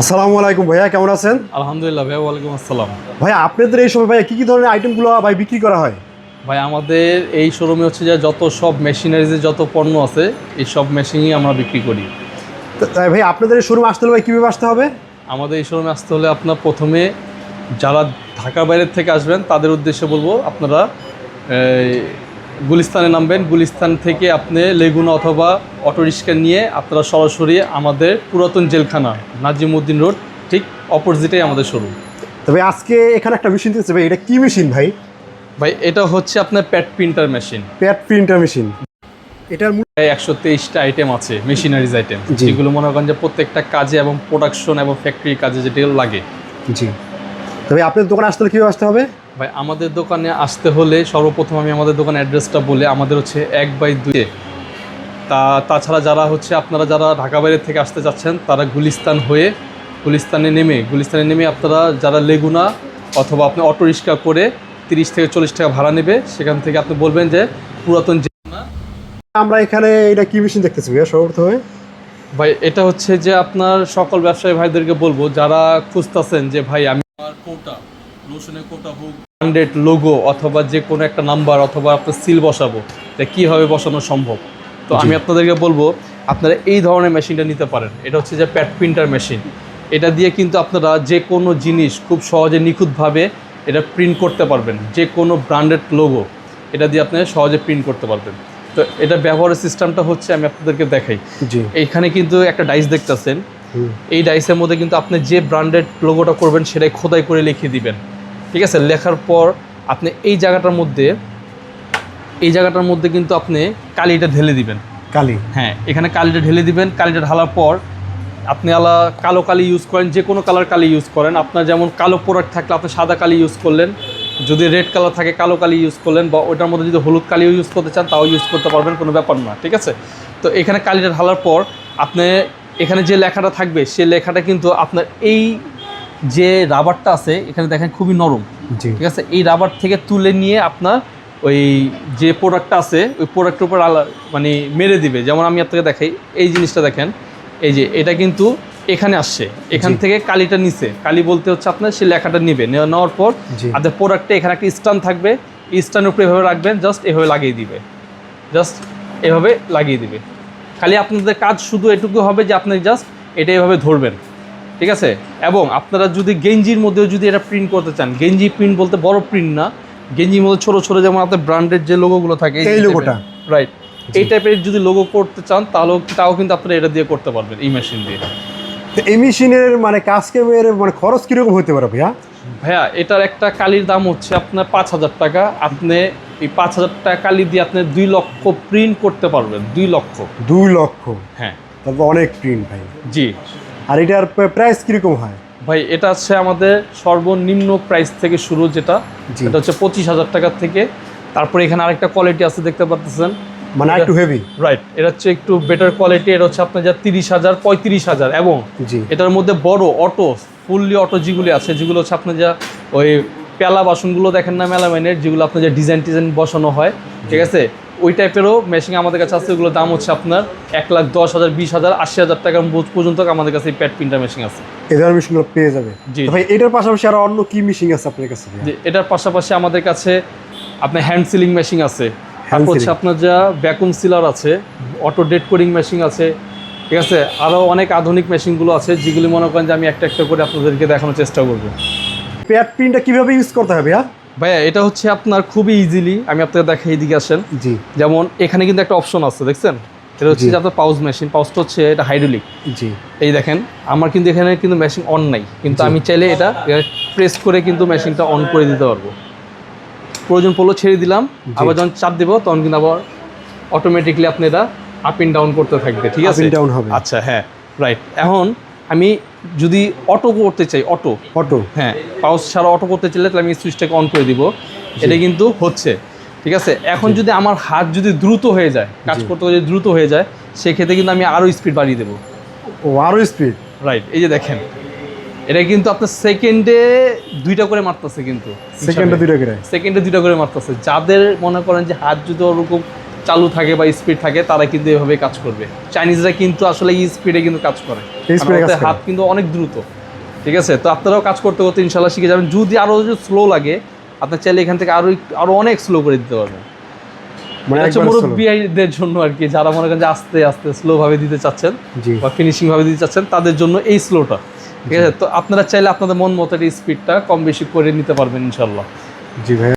আসসালামু আলাইকুম ভাইয়া কেমন আছেন? আলহামদুলিল্লাহ ভাই ওয়ালাইকুম আসসালাম। ভাইয়া আপনাদের এই সময় ভাইয়া কী কী ধরনের আইটেমগুলো ভাই বিক্রি করা হয়? ভাই আমাদের এই শোরুমে হচ্ছে যে যত সব মেশিনারিজের যত পণ্য আছে এই সব মেশিনই আমরা বিক্রি করি। তাই ভাই আপনাদের এই শোরুমে আসতে হলে ভাই কীভাবে আসতে হবে? আমাদের এই শোরুমে আসতে হলে আপনার প্রথমে যারা ঢাকার বাইরের থেকে আসবেন তাদের উদ্দেশ্যে বলব আপনারা গুলিস্তানে নামবেন। গুলিস্তান থেকে আপনি লেগুনা অথবা অটোরিক্সা নিয়ে আপনারা সরাসরি আমাদের পুরাতন জেলখানা নাজিমুদ্দিন রোড ঠিক অপোজিটেই আমাদের শোরুম। তবে আজকে এখানে একটা মেশিন দিচ্ছে ভাই এটা কি মেশিন ভাই? ভাই এটা হচ্ছে আপনার pad printer machine pad printer machine এটার মূল একশো তেইশটা আইটেম আছে মেশিনারিজ আইটেম যেগুলো মনে করেন যে প্রত্যেকটা কাজে এবং প্রোডাকশন এবং ফ্যাক্টরি কাজে যেগুলো লাগে। জি। তবে আপনার দোকানে আসতে কীভাবে আসতে হবে? ভাই আমাদের দোকানে আসতে হলে সর্বপ্রথম আমি আমাদের দোকান অ্যাড্রেসটা বলে আমাদের হচ্ছে এক বাই দুয়ে তা তাছাড়া যারা হচ্ছে আপনারা যারা ঢাকা বাইরে থেকে আসতে যাচ্ছেন তারা গুলিস্তান হয়ে গুলিস্তানে নেমে গুলিস্তানে নেমে আপনারা যারা লেগুনা অথবা আপনি অটো রিক্সা করে তিরিশ থেকে চল্লিশ টাকা ভাড়া নেবে সেখান থেকে আপনি বলবেন যে পুরাতন আমরা এখানে এটা কি মেশিন দেখতেছি ভাইয়া সর্বপ্রথমে? ভাই এটা হচ্ছে যে আপনার সকল ব্যবসায়ী ভাইদেরকে বলব যারা খুঁজতেছেন যে ভাই আমি আমার কোটা রসুনের কোটা হোক ব্র্যান্ডেড লোগো অথবা যে কোনো একটা নাম্বার অথবা আপনার সিল বসাবো তা কীভাবে বসানো সম্ভব? তো আমি আপনাদেরকে বলব আপনারা এই ধরনের মেশিনটা নিতে পারেন। এটা হচ্ছে যে প্যাড প্রিন্টার মেশিন এটা দিয়ে কিন্তু আপনারা যে কোনো জিনিস খুব সহজে নিখুঁতভাবে এটা প্রিন্ট করতে পারবেন। যে কোনো ব্র্যান্ডেড লোগো এটা দিয়ে আপনারা সহজে প্রিন্ট করতে পারবেন। তো এটা ব্যবহারের সিস্টেমটা হচ্ছে আমি আপনাদেরকে দেখাই। জি। এইখানে কিন্তু একটা ডাইস দেখতেছেন। এই ডাইসের মধ্যে কিন্তু আপনি যে ব্র্যান্ডেড লোগোটা করবেন সেটাই খোদাই করে লিখে দিবেন। ঠিক আছে লেখার পর আপনি এই জায়গাটার মধ্যে এই জায়গাটার মধ্যে কিন্তু আপনি কালিটা ঢেলে দিবেন। কালি? হ্যাঁ এখানে কালিটা ঢেলে দিবেন কালিটা ঢালার পর আপনি আলা কালো কালি ইউজ করেন যে কোনো কালার কালি ইউজ করেন। আপনার যেমন কালো প্রোডাক্ট থাকলে আপনি সাদা কালি ইউজ করলেন যদি রেড কালার থাকে কালো কালি ইউজ করলেন বা ওটার মধ্যে যদি হলুদ কালি ইউজ করতে চান তাও ইউজ করতে পারবেন কোনো ব্যাপার না ঠিক আছে? তো এখানে কালিটা ঢালার পর আপনি এখানে যে লেখাটা থাকবে সে লেখাটা কিন্তু আপনার এই যে রাবারটা আছে এখানে দেখেন খুবই নরম। ঠিক আছে? এই রাবার থেকে তুলে নিয়ে আপনার ওই যে প্রোডাক্টটা আছে ওই প্রোডাক্টের উপর আলা মানে মেরে দিবে। যেমন আমি আপনাকে দেখাই এই জিনিসটা দেখেন এই যে এটা কিন্তু এখানে আসছে। এখান থেকে কালিটা নিছে কালি বলতে হচ্ছে আপনার সে লেখাটা নিবে। নেওয়া- নেওয়ার পর আপনার প্রোডাক্টে এখানে একটা স্টান থাকবে। স্টানের উপরে এভাবে রাখবেন জাস্ট এভাবে লাগিয়ে দিবে। জাস্ট এভাবে লাগিয়ে দিবে। খালি আপনাদের কাজ শুধু এটুকু হবে যে আপনি জাস্ট এটা এভাবে ধরবেন। ঠিক আছে? এবং আপনারা যদি গেঞ্জির মধ্যেও যদি এটা প্রিন্ট করতে চান গেঞ্জি প্রিন্ট বলতে বড় প্রিন্ট না গেঞ্জির মধ্যে ছোট ছোট যেমন আপনার ব্র্যান্ডের যে লোগোগুলো থাকে এই লোগোটা? রাইট এই টাইপের যদি লোগো করতে চান তাহলেও তাও কিন্তু আপনারা এটা দিয়ে করতে পারবেন এই মেশিন দিয়ে। তো এই মেশিনের মানে কাজ কেমের মানে খরচ কীরকম হতে পারে ভাইয়া? ভাইয়া এটার একটা কালির দাম হচ্ছে আপনার পাঁচ হাজার টাকা। আপনি এই পাঁচ হাজার টাকা কালি দিয়ে আপনি দুই লক্ষ প্রিন্ট করতে পারবেন দুই লক্ষ। দুই লক্ষ। হ্যাঁ। তারপর অনেক প্রিন্ট ভাই। জি। আর এটার প্রাইস কীরকম হয়? ভাই এটা হচ্ছে আমাদের সর্বনিম্ন প্রাইস থেকে শুরু যেটা। এটা হচ্ছে পঁচিশ হাজার টাকা থেকে। তারপরে এখানে আরেকটা কোয়ালিটি আছে দেখতে পাচ্ছেন মানে একটু হেভি রাইট এটা হচ্ছে একটু বেটার কোয়ালিটি এটা হচ্ছে আপনার যা তিরিশ হাজার পঁয়ত্রিশ হাজার এবং এটার মধ্যে বড় অটো ফুললি অটো যেগুলি আছে যেগুলো হচ্ছে আপনার যা ওই পেলা বাসনগুলো দেখেন না মেলামাইনের যেগুলো আপনার যে ডিজাইন টিজাইন বসানো হয় ঠিক আছে? ওই টাইপেরও মেশিন আমাদের কাছে আছে ওগুলোর দাম হচ্ছে আপনার এক লাখ দশ হাজার বিশ হাজার আশি হাজার টাকার পর্যন্ত আমাদের কাছে প্যাড প্রিন্টার মেশিন আছে। এই ধরনের মেশিনগুলো পেয়ে যাবে। জি। ভাই এটার পাশাপাশি আর অন্য কি মেশিন আছে আপনার কাছে? যে এটার পাশাপাশি আমাদের কাছে আপনার হ্যান্ড সিলিং মেশিন আছে। তারপর হচ্ছে আপনার যা ভ্যাকুম সিলার আছে অটো ডেট কোডিং মেশিন আছে ঠিক আছে? আরও অনেক আধুনিক মেশিনগুলো আছে যেগুলি মনে করেন যে আমি একটা একটা করে আপনাদেরকে দেখানোর চেষ্টা করব। প্যাড প্রিন্টটা কীভাবে ইউজ করতে হবে ভাইয়া ভাইয়া এটা হচ্ছে আপনার খুবই ইজিলি আমি আপনাকে দেখাই এদিকে আসেন। জি। যেমন এখানে কিন্তু একটা অপশন আছে দেখছেন? এটা হচ্ছে যে আপনার পাউজ মেশিন পাউজটা হচ্ছে এটা হাইড্রোলিক জি। এই দেখেন আমার কিন্তু এখানে কিন্তু মেশিন অন নাই কিন্তু আমি চাইলে এটা প্রেস করে কিন্তু মেশিনটা অন করে দিতে পারব। প্রয়োজন পড়ল ছেড়ে দিলাম আবার যখন চাপ দেবো তখন কিন্তু আবার অটোমেটিকলি আপনি এটা আপ ইন ডাউন করতে থাকবে ঠিক আছে? down হবে। আচ্ছা হ্যাঁ রাইট এখন আমি যদি অটো করতে চাই অটো অটো হ্যাঁ পাউস ছাড়া অটো করতে চাইলে তাহলে আমি সুইচটাকে অন করে দিব। এটা কিন্তু হচ্ছে। ঠিক আছে? এখন যদি আমার হাত যদি দ্রুত হয়ে যায় কাজ করতে যদি দ্রুত হয়ে যায় সেক্ষেত্রে কিন্তু আমি আরও স্পিড বাড়িয়ে দেবো। ও আরও স্পিড রাইট এই যে দেখেন। এটা কিন্তু আপনার সেকেন্ডে দুইটা করে মারতেছে কিন্তু। সেকেন্ডে দুইটা করে। সেকেন্ডে দুইটা করে মারতেছে। যাদের মনে করেন যে হাত যদি ওরকম চালু থাকে বা স্পিড থাকে তারা কিন্তু এভাবে কাজ করবে। চাইনিজরা কিন্তু আসলে এই স্পিডে কিন্তু কাজ করে। হাত কিন্তু অনেক দ্রুত। ঠিক আছে? তো আপনারাও কাজ করতে করতে ইনশাল্লাহ শিখে যাবেন। যদি আরও যদি স্লো লাগে আপনার চাইলে এখান থেকে আরও আরও অনেক স্লো করে দিতে পারবেন। মানে হচ্ছে মুরব্বীদের জন্য আর কি। যারা মনে করেন যে আস্তে আস্তে স্লো ভাবে দিতে চাচ্ছেন বা ফিনিশিং ভাবে দিতে চাচ্ছেন তাদের জন্য এই স্লোটা ঠিক আছে? তো আপনারা চাইলে আপনাদের মন মতো স্পিডটা কম বেশি করে নিতে পারবেন ইনশাল্লাহ জি ভাই।